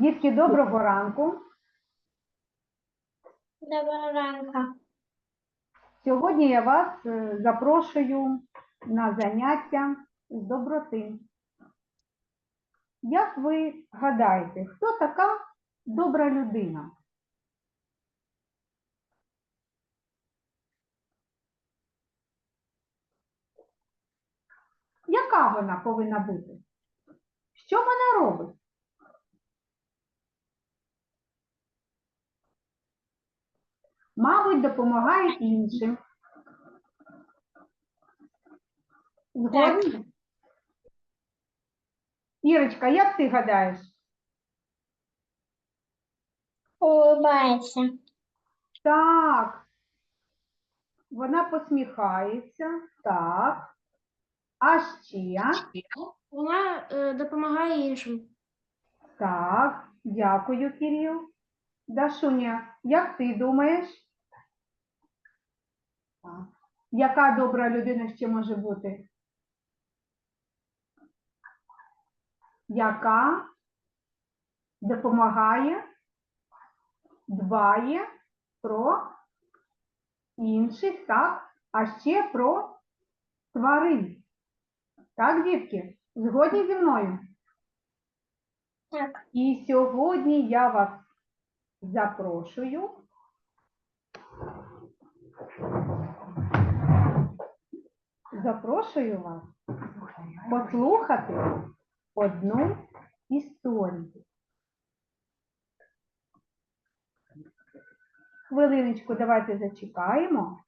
Дітки, доброго ранку. Доброго ранку. Сьогодні я вас е, запрошую на заняття з доброти. Як ви гадаєте, хто така добра людина? Яка вона повинна бути? Що вона робить? Мабуть, допомагає іншим. Згодні? Ірочка, як ти гадаєш? Улыбається. Так. Вона посміхається. Так. А ще. Вона е, допомагає іншим. Так. Дякую, Кирил. Дашуня, як ти думаєш? Так. Яка добра людина ще може бути? Яка допомагає, дбає про інших, так? А ще про тварин. Так, дітки? Згодні зі мною? Так. І сьогодні я вас запрошую запрошую вас послухати одну історію. Хвилиночку, давайте зачекаємо.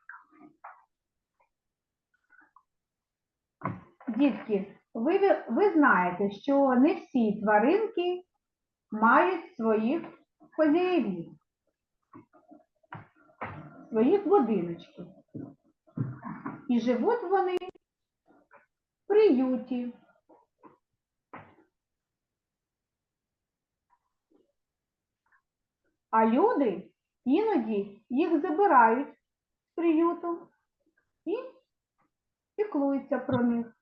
Дітки, ви, ви- знаєте, що не всі тваринки мають своїх хазяїв, своїх будиночків. І живуть вони в приюті. А люди іноді їх забирають з приюту і піклуються про них.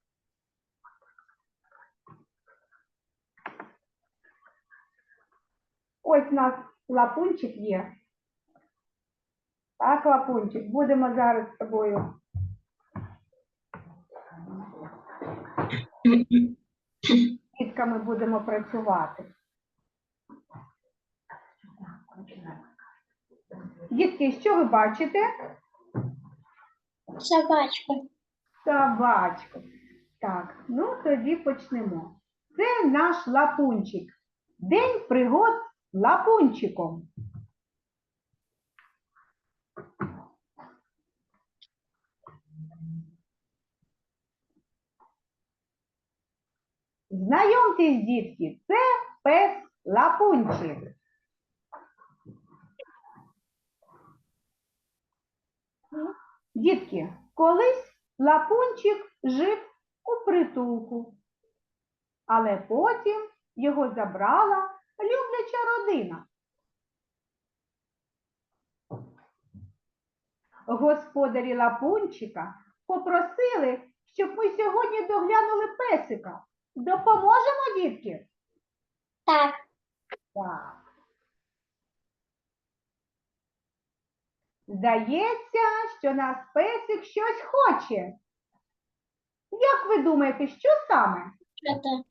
Ось у нас лапунчик є. Так, лапунчик, будемо зараз з тобою. Дітками будемо працювати. Дітки, що ви бачите? Собачку. Собачку. Так, ну тоді почнемо. Це наш лапунчик. День пригод з лапунчиком. Знайомтесь, дітки, це пес лапунчик. Дітки, колись лапунчик жив у притулку, але потім його забрала любляча родина. Господарі лапунчика попросили, щоб ми сьогодні доглянули песика. Допоможемо, дітки? Так. Так. Здається, що наш песик щось хоче. Як ви думаєте, що саме? Що тут?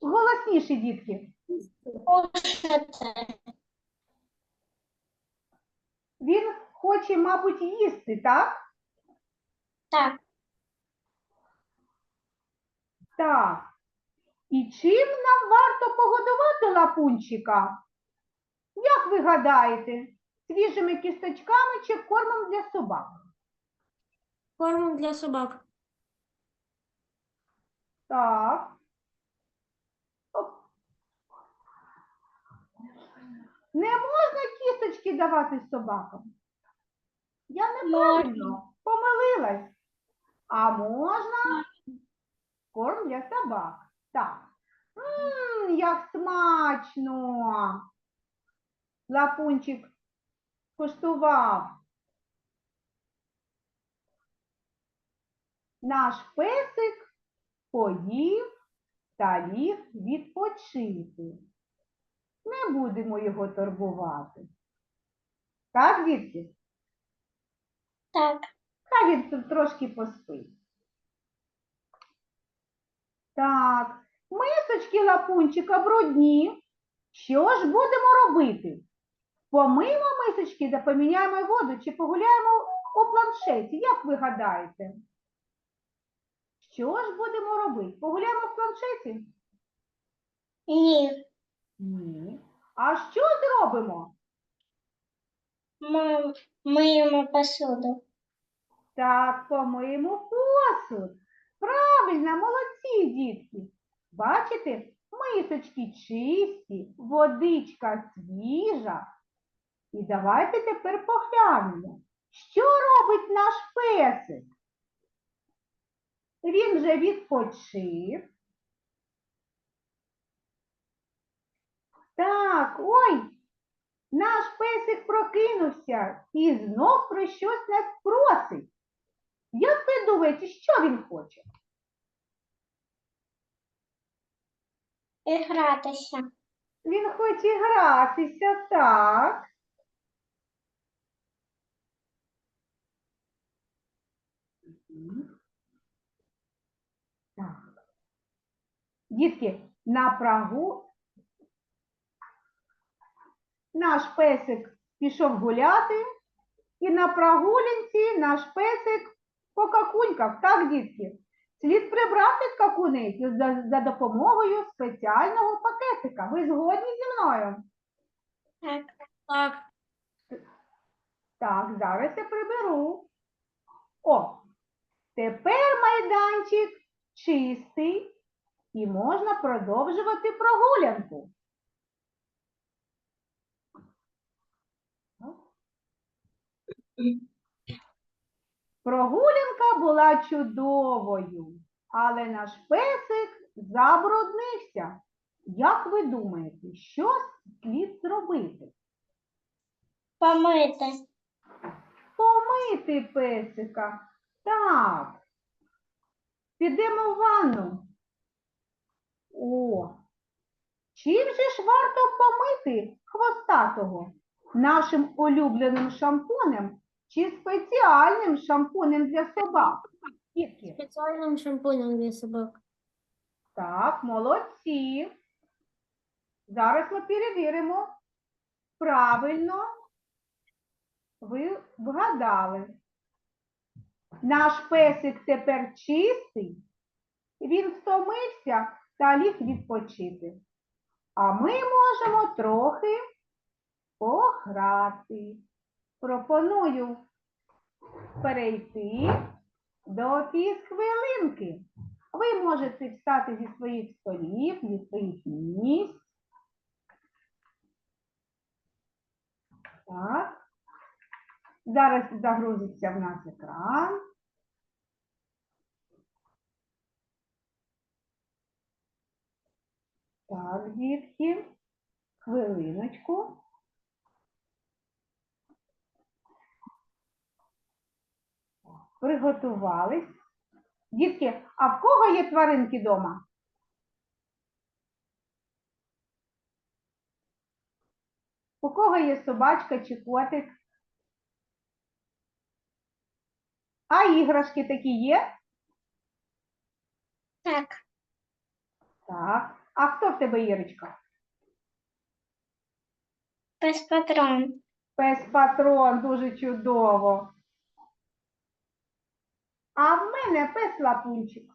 Голосніше, дітки. Він хоче, мабуть, їсти, так? Так. Так. І чим нам варто погодувати лапунчика? Як ви гадаєте, свіжими кісточками чи кормом для собак? Кормом для собак. Так. Не можна кісточки давати собакам. Я неправильно помилилась. А можна корм для собак. Так. Мм, як смачно. Лапунчик коштував. Наш песик поїв та ліг відпочити. Не будемо його турбувати. Так, дітки? Так. Хай він тут трошки поспить. Так, мисочки лапунчика брудні. Що ж будемо робити? Помиємо мисочки та поміняємо воду чи погуляємо у планшеті, як ви гадаєте? Що ж будемо робити? Погуляємо в планшеті? Ні. Ні. А що зробимо? Ми миємо посуду. Так, помиємо посуд. Правильно, молодці, дітки. Бачите, мисочки чисті, водичка свіжа. І давайте тепер поглянемо, що робить наш песик. Він вже відпочив. Так, ой, наш песик прокинувся і знов про щось нас просить. Як ви думаєте, що він хоче? І гратися. Він хоче гратися, так. Так. Дітки, на прогу наш песик пішов гуляти, і на прогулянці наш песик покакунькав, так, дітки? Слід прибрати скакуницю за, за допомогою спеціального пакетика. Ви згодні зі мною? Так. Так. Так, зараз я приберу. О, тепер майданчик чистий і можна продовжувати прогулянку. Прогулянка була чудовою, але наш песик забруднився. Як ви думаєте, що слід зробити? Помити. Помити песика. Так. Підемо в ванну. О. Чим же ж варто помити хвостатого? Нашим улюбленим шампунем чи спеціальним шампунем для собак? Дітки? Спеціальним шампунем для собак. Так, молодці. Зараз ми перевіримо. Правильно ви вгадали. Наш песик тепер чистий, він втомився та ліг відпочити. А ми можемо трохи пограти. Пропоную перейти до хвилинки. Ви можете встати зі своїх столів, зі своїх місць. Так. Зараз загрузиться в нас екран. Так, дітки, хвилиночку. Приготувались. Дітки, а в кого є тваринки вдома? У кого є собачка чи котик? А іграшки такі є? Так. Так. А хто в тебе Ірочка? Без патрон. Пес патрон, дуже чудово. А в мене пес лапунчик.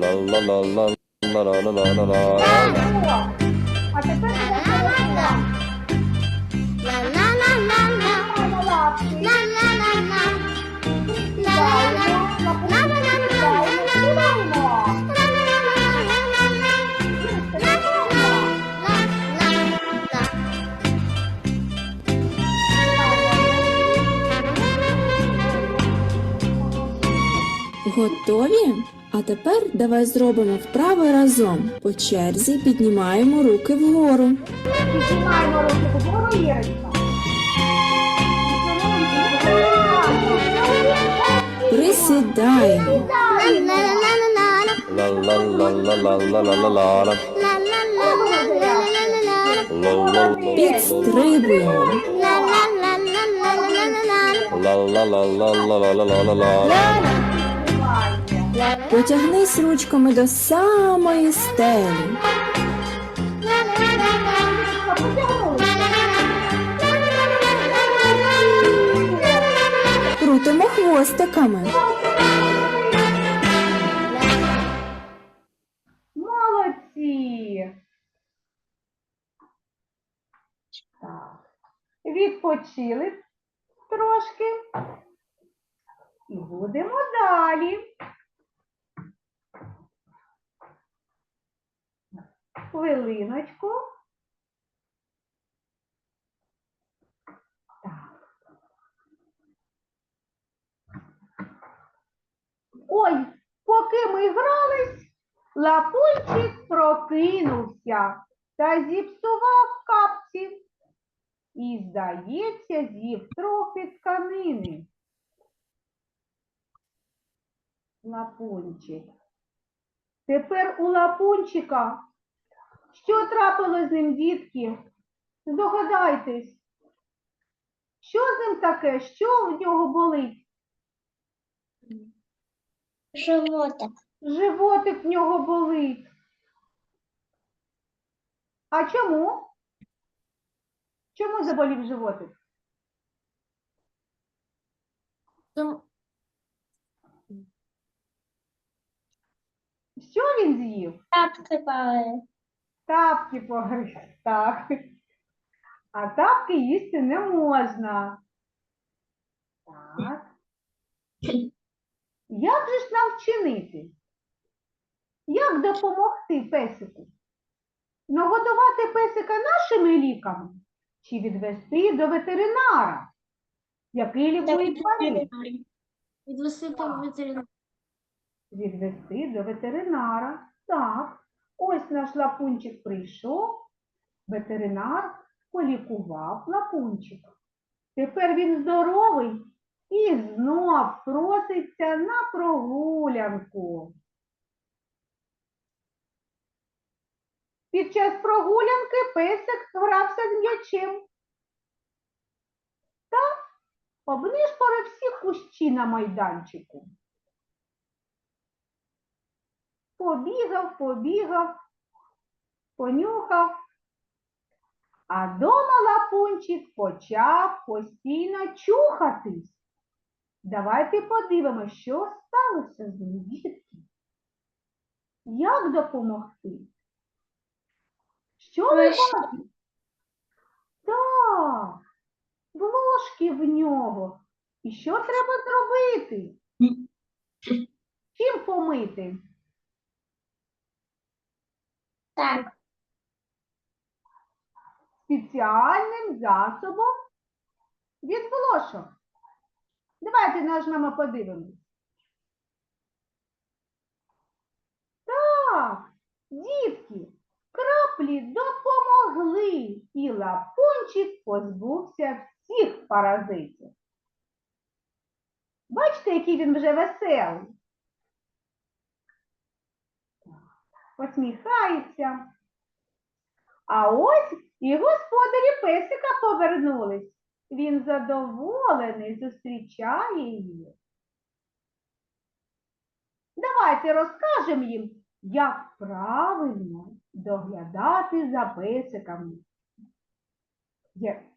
La la la Готові? А тепер давай зробимо вправи разом. По черзі піднімаємо руки вгору. Піднімаємо руки вгору, Ірочка. При Сідаємо. La la la la la la. La la la la la la la la la la. La la la la la la la la. La la la Підстрибуємо. La Потягнись ручками до самої стелі. Крутимо хвостиками. Молодці. Відпочили трошки. І будемо далі. Хвилиночку. Так. Ой, поки ми грались, Лапунчик прокинувся та зіпсував капці. І, здається, з'їв трохи тканини. Лапунчик. Тепер у лапунчика. Що трапилось з ним, дітки? Здогадайтесь. Що з ним таке? Що в нього болить? Животик. Животик в нього болить. А чому? Чому заболів животик? Що він з'їв? Тапки пали. Тапки погриз. Так. А тапки їсти не можна. Так. Як же ж нам вчинити? Як допомогти песику? Нагодувати песика нашими ліками чи відвести до ветеринара, який лікує тварин? відвести там ветеринар. Відвести до ветеринара. Так, ось наш лапунчик прийшов, ветеринар полікував лапунчика. Тепер він здоровий і знов проситься на прогулянку. Під час прогулянки песик грався з м'ячем та обнишпорив всі кущі на майданчику. Побігав, побігав, понюхав. А дома лапунчик почав постійно чухатись. Давайте подивимося, що сталося з ним, дітки. Як допомогти? Що що? бачите? Так, блошки в нього. І що треба зробити? Чим помити? Так. спеціальним засобом від блошок. Давайте нажмемо подивимось. Так, дітки, краплі допомогли, і лапунчик позбувся всіх паразитів. Бачите, який він вже веселий. Посміхається. А ось і господарі песика повернулись. Він задоволений, зустрічає її. Давайте розкажемо їм, як правильно доглядати за песиками. Є-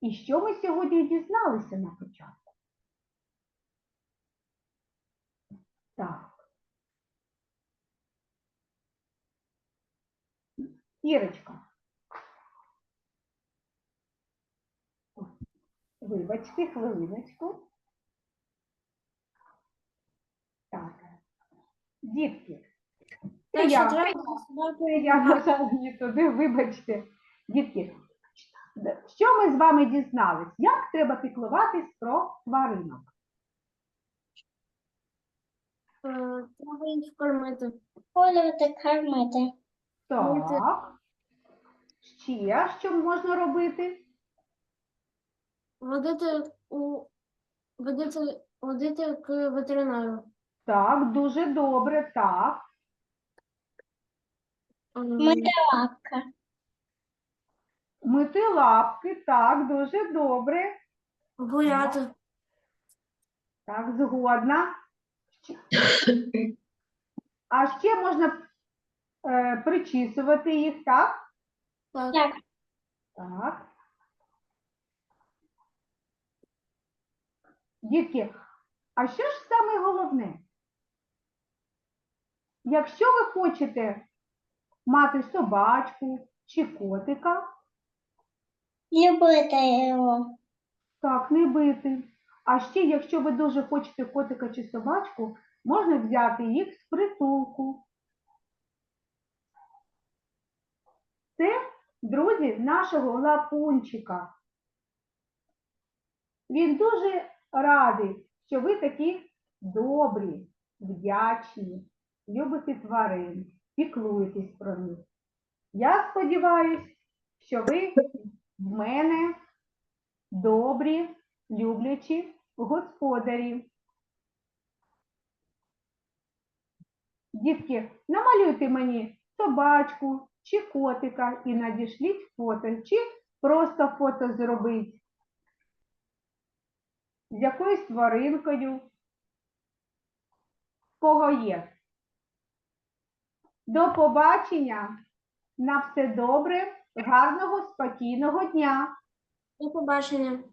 І що ми сьогодні дізналися на початку? Так. Ірочка. Вибачте, хвилиночку. Так. Дітки. Це я, я нажала не туди, вибачте. Дітки, що ми з вами дізнались? Як треба піклуватись про тваринок? Е, Треба їх кормити. Полювати, кормити. Так. Ще що можна робити? Водити у водити Ходити к ветеринару. Так, дуже добре, так. Ем, Лапка. Мити лапки, так, дуже добре. Гуляти. Так, згодна. А ще можна е, причісувати їх, так? Так. Так. Так. Дітки, а що ж саме головне? Якщо ви хочете мати собачку чи котика, Любити його. так, не бити. А ще, якщо ви дуже хочете котика чи собачку, можна взяти їх з притулку. Це, друзі, нашого лапунчика. Він дуже радий, що ви такі добрі, вдячні, любите тварин, піклуєтесь про них. Я сподіваюся, що ви в мене добрі, люблячі господарі. Дітки, намалюйте мені собачку чи котика і надішліть фото, чи просто фото зробіть з якоюсь тваринкою, кого є. До побачення, на все добре, гарного, спокійного дня. До побачення.